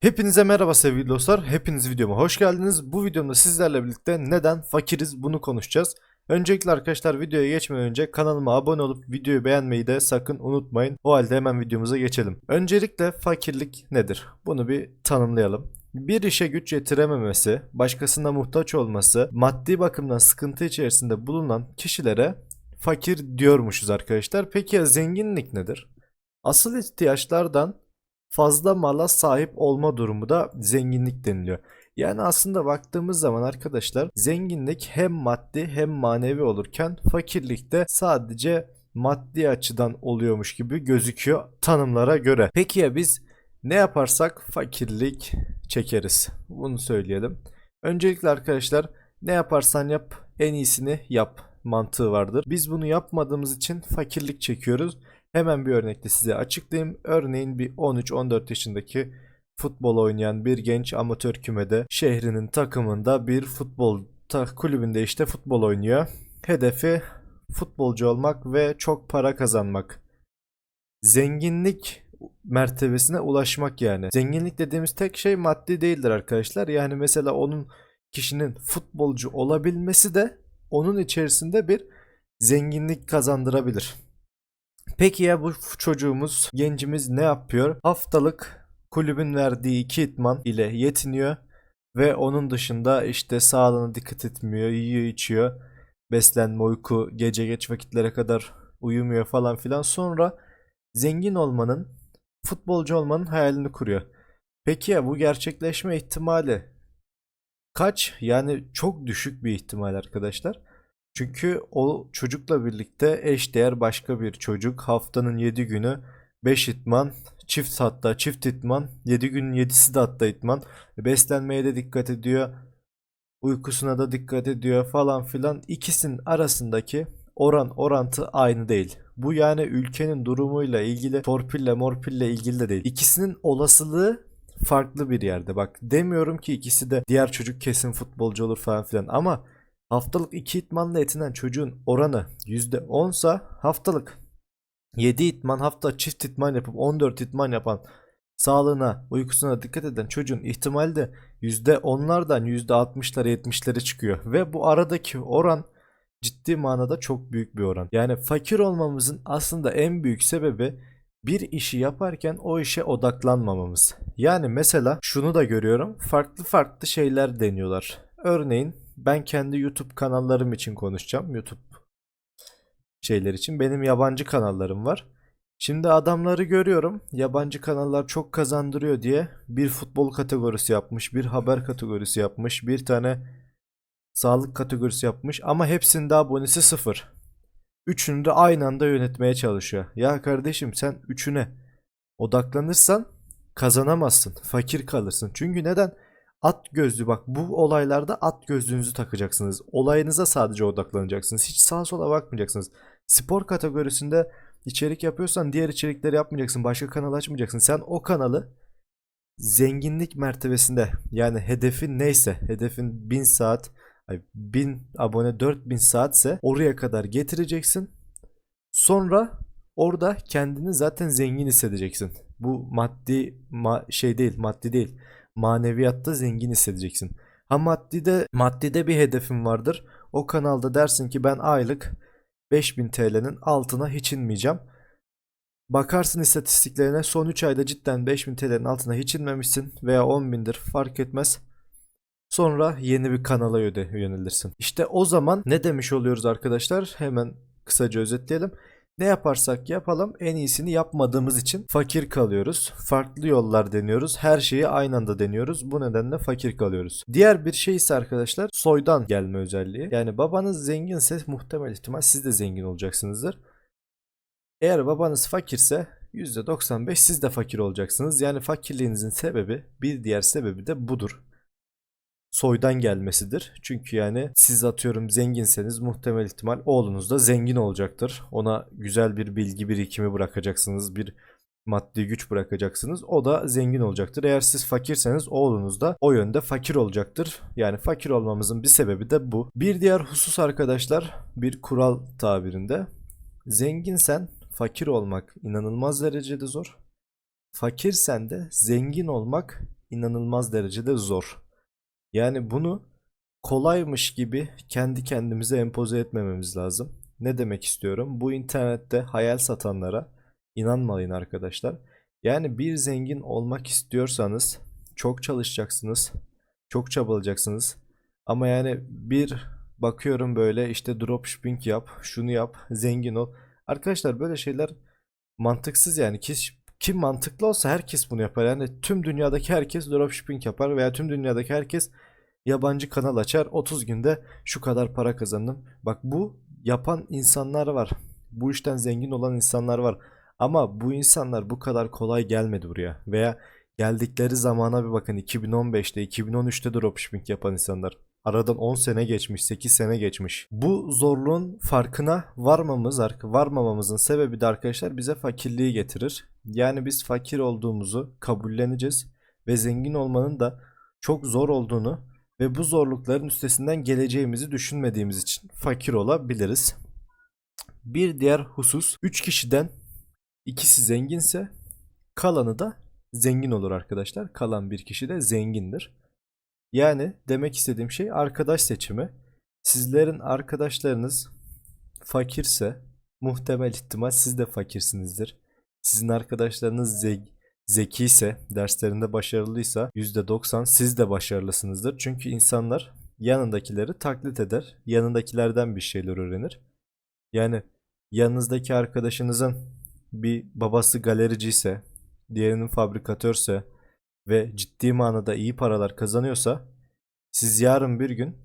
Hepinize merhaba sevgili dostlar. Hepiniz videoma hoş geldiniz. Bu videomda sizlerle birlikte neden fakiriz bunu konuşacağız. Öncelikle arkadaşlar videoya geçmeden önce kanalıma abone olup videoyu beğenmeyi de sakın unutmayın. O halde hemen videomuza geçelim. Öncelikle fakirlik nedir? Bunu bir tanımlayalım. Bir işe güç yetirememesi, başkasına muhtaç olması, maddi bakımdan sıkıntı içerisinde bulunan kişilere fakir diyormuşuz arkadaşlar. Peki ya zenginlik nedir? Asıl ihtiyaçlardan fazla mala sahip olma durumu da zenginlik deniliyor. Yani aslında baktığımız zaman arkadaşlar zenginlik hem maddi hem manevi olurken fakirlik de sadece maddi açıdan oluyormuş gibi gözüküyor tanımlara göre. Peki ya biz ne yaparsak fakirlik çekeriz? Bunu söyleyelim. Öncelikle arkadaşlar ne yaparsan yap en iyisini yap mantığı vardır. Biz bunu yapmadığımız için fakirlik çekiyoruz. Hemen bir örnekle size açıklayayım. Örneğin bir 13-14 yaşındaki futbol oynayan bir genç amatör kümede şehrinin takımında bir futbol ta- kulübünde işte futbol oynuyor. Hedefi futbolcu olmak ve çok para kazanmak. Zenginlik mertebesine ulaşmak yani. Zenginlik dediğimiz tek şey maddi değildir arkadaşlar. Yani mesela onun kişinin futbolcu olabilmesi de onun içerisinde bir zenginlik kazandırabilir. Peki ya bu çocuğumuz, gencimiz ne yapıyor? Haftalık kulübün verdiği iki itman ile yetiniyor ve onun dışında işte sağlığına dikkat etmiyor, yiyor içiyor, beslenme, uyku, gece geç vakitlere kadar uyumuyor falan filan. Sonra zengin olmanın, futbolcu olmanın hayalini kuruyor. Peki ya bu gerçekleşme ihtimali kaç? Yani çok düşük bir ihtimal arkadaşlar. Çünkü o çocukla birlikte eşdeğer başka bir çocuk haftanın 7 günü 5 itman, çift hatta çift itman, 7 günün 7'si de hatta itman. Beslenmeye de dikkat ediyor. Uykusuna da dikkat ediyor falan filan. İkisinin arasındaki oran orantı aynı değil. Bu yani ülkenin durumuyla ilgili torpille morpille ilgili de değil. İkisinin olasılığı farklı bir yerde. Bak demiyorum ki ikisi de diğer çocuk kesin futbolcu olur falan filan ama haftalık 2 itmanla yetinen çocuğun oranı %10 sa haftalık 7 itman hafta çift itman yapıp 14 itman yapan sağlığına uykusuna dikkat eden çocuğun ihtimali de %10'lardan %60'lara 70'lere çıkıyor. Ve bu aradaki oran ciddi manada çok büyük bir oran. Yani fakir olmamızın aslında en büyük sebebi bir işi yaparken o işe odaklanmamamız. Yani mesela şunu da görüyorum. Farklı farklı şeyler deniyorlar. Örneğin ben kendi YouTube kanallarım için konuşacağım. YouTube şeyler için. Benim yabancı kanallarım var. Şimdi adamları görüyorum. Yabancı kanallar çok kazandırıyor diye bir futbol kategorisi yapmış, bir haber kategorisi yapmış, bir tane sağlık kategorisi yapmış ama hepsinde abonesi sıfır. Üçünü de aynı anda yönetmeye çalışıyor. Ya kardeşim sen üçüne odaklanırsan kazanamazsın. Fakir kalırsın. Çünkü neden? At gözlü bak bu olaylarda at gözlüğünüzü takacaksınız. Olayınıza sadece odaklanacaksınız. Hiç sağa sola bakmayacaksınız. Spor kategorisinde içerik yapıyorsan diğer içerikleri yapmayacaksın. Başka kanal açmayacaksın. Sen o kanalı zenginlik mertebesinde yani hedefin neyse hedefin 1000 saat ay 1000 abone 4000 saatse oraya kadar getireceksin. Sonra orada kendini zaten zengin hissedeceksin. Bu maddi ma- şey değil, maddi değil. Maneviyatta zengin hissedeceksin. Ha maddide maddide bir hedefin vardır. O kanalda dersin ki ben aylık 5000 TL'nin altına hiç inmeyeceğim. Bakarsın istatistiklerine son 3 ayda cidden 5000 TL'nin altına hiç inmemişsin veya 10.000'dir fark etmez. Sonra yeni bir kanala yönelirsin. İşte o zaman ne demiş oluyoruz arkadaşlar? Hemen kısaca özetleyelim. Ne yaparsak yapalım en iyisini yapmadığımız için fakir kalıyoruz. Farklı yollar deniyoruz. Her şeyi aynı anda deniyoruz. Bu nedenle fakir kalıyoruz. Diğer bir şey ise arkadaşlar soydan gelme özelliği. Yani babanız zenginse muhtemel ihtimal siz de zengin olacaksınızdır. Eğer babanız fakirse %95 siz de fakir olacaksınız. Yani fakirliğinizin sebebi bir diğer sebebi de budur soydan gelmesidir. Çünkü yani siz atıyorum zenginseniz muhtemel ihtimal oğlunuz da zengin olacaktır. Ona güzel bir bilgi birikimi bırakacaksınız. Bir maddi güç bırakacaksınız. O da zengin olacaktır. Eğer siz fakirseniz oğlunuz da o yönde fakir olacaktır. Yani fakir olmamızın bir sebebi de bu. Bir diğer husus arkadaşlar bir kural tabirinde. Zenginsen fakir olmak inanılmaz derecede zor. fakirsen de zengin olmak inanılmaz derecede zor. Yani bunu kolaymış gibi kendi kendimize empoze etmememiz lazım. Ne demek istiyorum? Bu internette hayal satanlara inanmayın arkadaşlar. Yani bir zengin olmak istiyorsanız çok çalışacaksınız. Çok çabalayacaksınız. Ama yani bir bakıyorum böyle işte dropshipping yap, şunu yap, zengin ol. Arkadaşlar böyle şeyler mantıksız yani. Ki, kim mantıklı olsa herkes bunu yapar. Yani tüm dünyadaki herkes dropshipping yapar veya tüm dünyadaki herkes yabancı kanal açar. 30 günde şu kadar para kazandım. Bak bu yapan insanlar var. Bu işten zengin olan insanlar var. Ama bu insanlar bu kadar kolay gelmedi buraya. Veya geldikleri zamana bir bakın 2015'te 2013'te dropshipping yapan insanlar. Aradan 10 sene geçmiş, 8 sene geçmiş. Bu zorluğun farkına varmamız, varmamamızın sebebi de arkadaşlar bize fakirliği getirir. Yani biz fakir olduğumuzu kabulleneceğiz ve zengin olmanın da çok zor olduğunu ve bu zorlukların üstesinden geleceğimizi düşünmediğimiz için fakir olabiliriz. Bir diğer husus 3 kişiden ikisi zenginse kalanı da zengin olur arkadaşlar. Kalan bir kişi de zengindir. Yani demek istediğim şey arkadaş seçimi. Sizlerin arkadaşlarınız fakirse muhtemel ihtimal siz de fakirsinizdir. Sizin arkadaşlarınız ze zeki ise, derslerinde başarılıysa %90 siz de başarılısınızdır. Çünkü insanlar yanındakileri taklit eder. Yanındakilerden bir şeyler öğrenir. Yani yanınızdaki arkadaşınızın bir babası galerici ise, diğerinin fabrikatörse ve ciddi manada iyi paralar kazanıyorsa siz yarın bir gün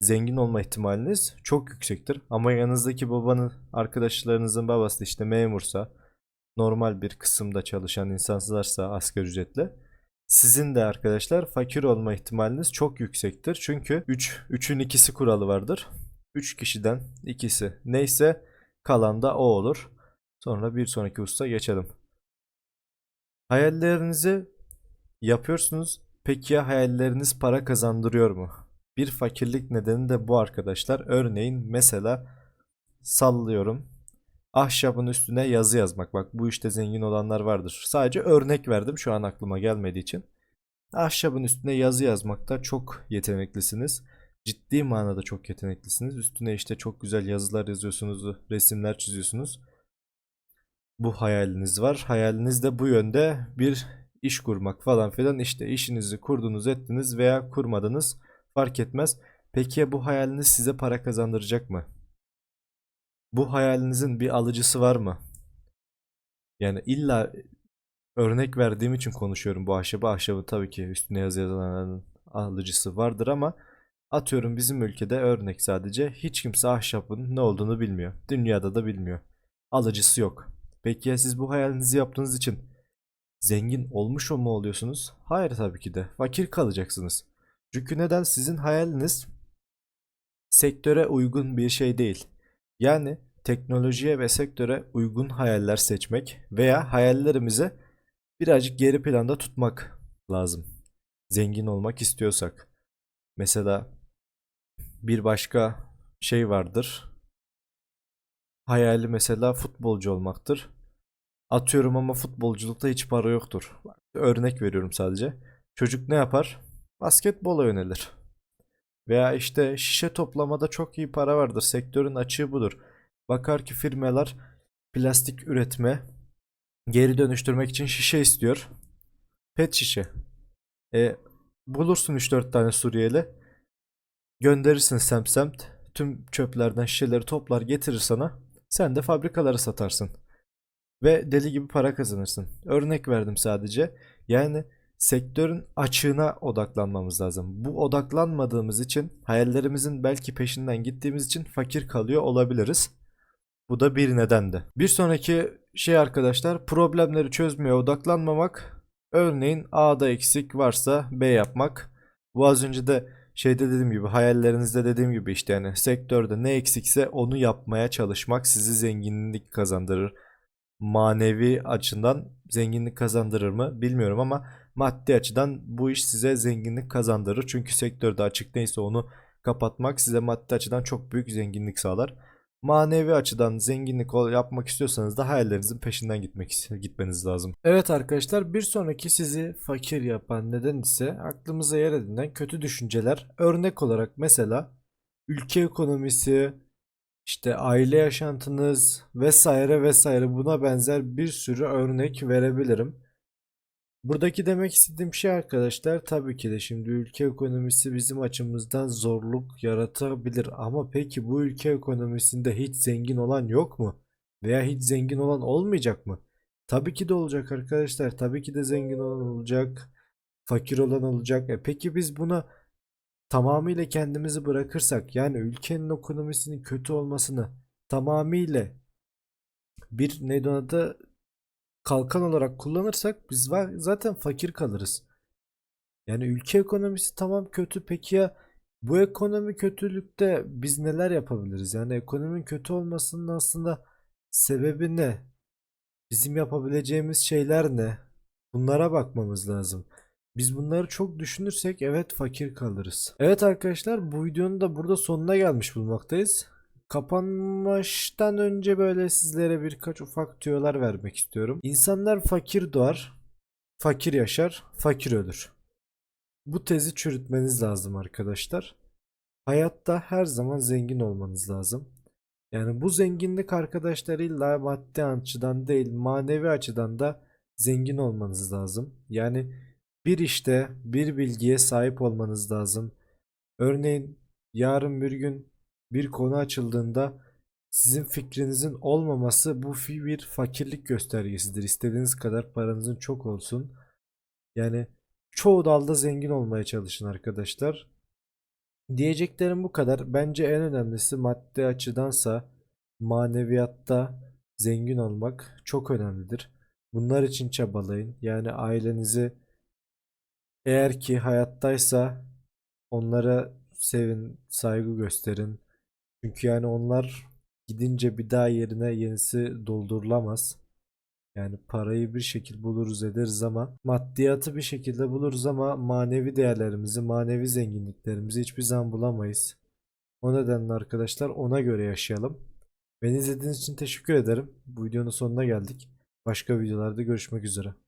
zengin olma ihtimaliniz çok yüksektir. Ama yanınızdaki babanın arkadaşlarınızın babası işte memursa normal bir kısımda çalışan insanlarsa asgari ücretle sizin de arkadaşlar fakir olma ihtimaliniz çok yüksektir. Çünkü 3 üç, 3'ün ikisi kuralı vardır. 3 kişiden ikisi neyse kalan da o olur. Sonra bir sonraki usta geçelim. Hayallerinizi yapıyorsunuz. Peki ya hayalleriniz para kazandırıyor mu? Bir fakirlik nedeni de bu arkadaşlar. Örneğin mesela sallıyorum. Ahşabın üstüne yazı yazmak. Bak bu işte zengin olanlar vardır. Sadece örnek verdim şu an aklıma gelmediği için. Ahşabın üstüne yazı yazmakta çok yeteneklisiniz. Ciddi manada çok yeteneklisiniz. Üstüne işte çok güzel yazılar yazıyorsunuz, resimler çiziyorsunuz. Bu hayaliniz var. Hayaliniz de bu yönde bir iş kurmak falan filan işte işinizi kurdunuz ettiniz veya kurmadınız fark etmez. Peki ya bu hayaliniz size para kazandıracak mı? Bu hayalinizin bir alıcısı var mı? Yani illa örnek verdiğim için konuşuyorum bu ahşabı. Ahşabı tabii ki üstüne yazı yazılanların alıcısı vardır ama atıyorum bizim ülkede örnek sadece hiç kimse ahşabın ne olduğunu bilmiyor. Dünyada da bilmiyor. Alıcısı yok. Peki ya siz bu hayalinizi yaptığınız için zengin olmuş mu oluyorsunuz? Hayır tabii ki de. Fakir kalacaksınız. Çünkü neden? Sizin hayaliniz sektöre uygun bir şey değil. Yani teknolojiye ve sektöre uygun hayaller seçmek veya hayallerimize birazcık geri planda tutmak lazım. Zengin olmak istiyorsak. Mesela bir başka şey vardır. Hayali mesela futbolcu olmaktır. Atıyorum ama futbolculukta hiç para yoktur. Örnek veriyorum sadece. Çocuk ne yapar? Basketbola yönelir. Veya işte şişe toplamada çok iyi para vardır. Sektörün açığı budur. Bakar ki firmalar plastik üretme, geri dönüştürmek için şişe istiyor. Pet şişe. E, bulursun 3-4 tane Suriyeli. Gönderirsin semt semt. Tüm çöplerden şişeleri toplar getirir sana. Sen de fabrikaları satarsın ve deli gibi para kazanırsın. Örnek verdim sadece. Yani sektörün açığına odaklanmamız lazım. Bu odaklanmadığımız için hayallerimizin belki peşinden gittiğimiz için fakir kalıyor olabiliriz. Bu da bir nedendi. Bir sonraki şey arkadaşlar problemleri çözmeye odaklanmamak. Örneğin A'da eksik varsa B yapmak. Bu az önce de şeyde dediğim gibi hayallerinizde dediğim gibi işte yani sektörde ne eksikse onu yapmaya çalışmak sizi zenginlik kazandırır manevi açıdan zenginlik kazandırır mı bilmiyorum ama maddi açıdan bu iş size zenginlik kazandırır. Çünkü sektörde açık neyse onu kapatmak size maddi açıdan çok büyük zenginlik sağlar. manevi açıdan zenginlik yapmak istiyorsanız da hayallerinizin peşinden gitmek gitmeniz lazım. Evet arkadaşlar bir sonraki sizi fakir yapan neden ise aklımıza yer edinen kötü düşünceler. Örnek olarak mesela ülke ekonomisi, işte aile yaşantınız vesaire vesaire buna benzer bir sürü örnek verebilirim. Buradaki demek istediğim şey arkadaşlar tabii ki de şimdi ülke ekonomisi bizim açımızdan zorluk yaratabilir ama peki bu ülke ekonomisinde hiç zengin olan yok mu? Veya hiç zengin olan olmayacak mı? Tabii ki de olacak arkadaşlar. Tabii ki de zengin olan olacak, fakir olan olacak. E peki biz buna tamamıyla kendimizi bırakırsak yani ülkenin ekonomisinin kötü olmasını tamamıyla bir ona da kalkan olarak kullanırsak biz zaten fakir kalırız. Yani ülke ekonomisi tamam kötü peki ya bu ekonomi kötülükte biz neler yapabiliriz? Yani ekonominin kötü olmasının aslında sebebi ne? Bizim yapabileceğimiz şeyler ne? Bunlara bakmamız lazım. Biz bunları çok düşünürsek evet fakir kalırız. Evet arkadaşlar bu videonun da burada sonuna gelmiş bulmaktayız. Kapanmıştan önce böyle sizlere birkaç ufak tüyolar vermek istiyorum. İnsanlar fakir doğar, fakir yaşar, fakir ölür. Bu tezi çürütmeniz lazım arkadaşlar. Hayatta her zaman zengin olmanız lazım. Yani bu zenginlik arkadaşlar illa maddi açıdan değil manevi açıdan da zengin olmanız lazım. Yani bir işte bir bilgiye sahip olmanız lazım. Örneğin yarın bir gün bir konu açıldığında sizin fikrinizin olmaması bu bir fakirlik göstergesidir. İstediğiniz kadar paranızın çok olsun. Yani çoğu dalda zengin olmaya çalışın arkadaşlar. Diyeceklerim bu kadar. Bence en önemlisi maddi açıdansa maneviyatta zengin olmak çok önemlidir. Bunlar için çabalayın. Yani ailenizi eğer ki hayattaysa onlara sevin, saygı gösterin. Çünkü yani onlar gidince bir daha yerine yenisi doldurulamaz. Yani parayı bir şekilde buluruz ederiz ama maddiyatı bir şekilde buluruz ama manevi değerlerimizi, manevi zenginliklerimizi hiçbir zaman bulamayız. O nedenle arkadaşlar ona göre yaşayalım. Beni izlediğiniz için teşekkür ederim. Bu videonun sonuna geldik. Başka videolarda görüşmek üzere.